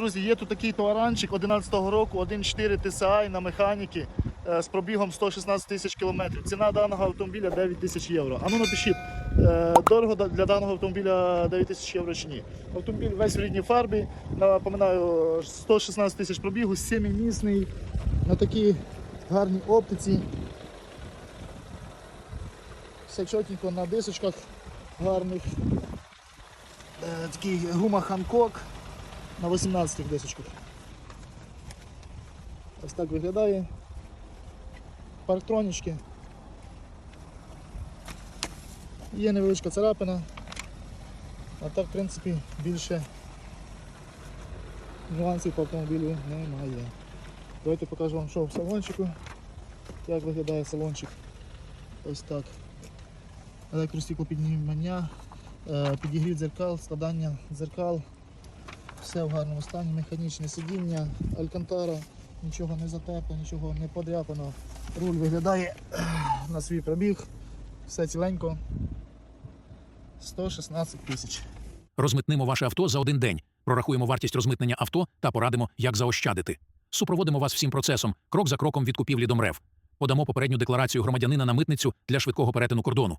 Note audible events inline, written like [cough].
друзі, є тут такий товаранчик 11-го року, 1.4 TSI на механіки е, з пробігом 116 тисяч кілометрів. Ціна даного автомобіля 9 тисяч євро. А ну напишіть, е, дорого для даного автомобіля 9 тисяч євро чи ні. Автомобіль весь в рідній фарбі. Напоминаю, 116 тисяч пробігу, сімимісний, на такій гарній оптиці. Все чотенько на дисочках гарних. Е, такий гума Ханкок на 18 дисочках. Ось так виглядає. Парктронічки. Є невеличка царапина. А так, в принципі, більше нюансів по автомобілю немає. Давайте покажу вам, що в салончику. Як виглядає салончик. Ось так. Електростіклопіднімання, е, підігрів дзеркал, складання дзеркал. Все в гарному стані, механічне сидіння, алькантара, нічого не затерто, нічого не подряпано. Руль виглядає [clears throat] на свій пробіг. Все ціленько. 116 тисяч. Розмитнимо ваше авто за один день. Прорахуємо вартість розмитнення авто та порадимо, як заощадити. Супроводимо вас всім процесом, крок за кроком від купівлі до МРЕВ. Подамо попередню декларацію громадянина на митницю для швидкого перетину кордону.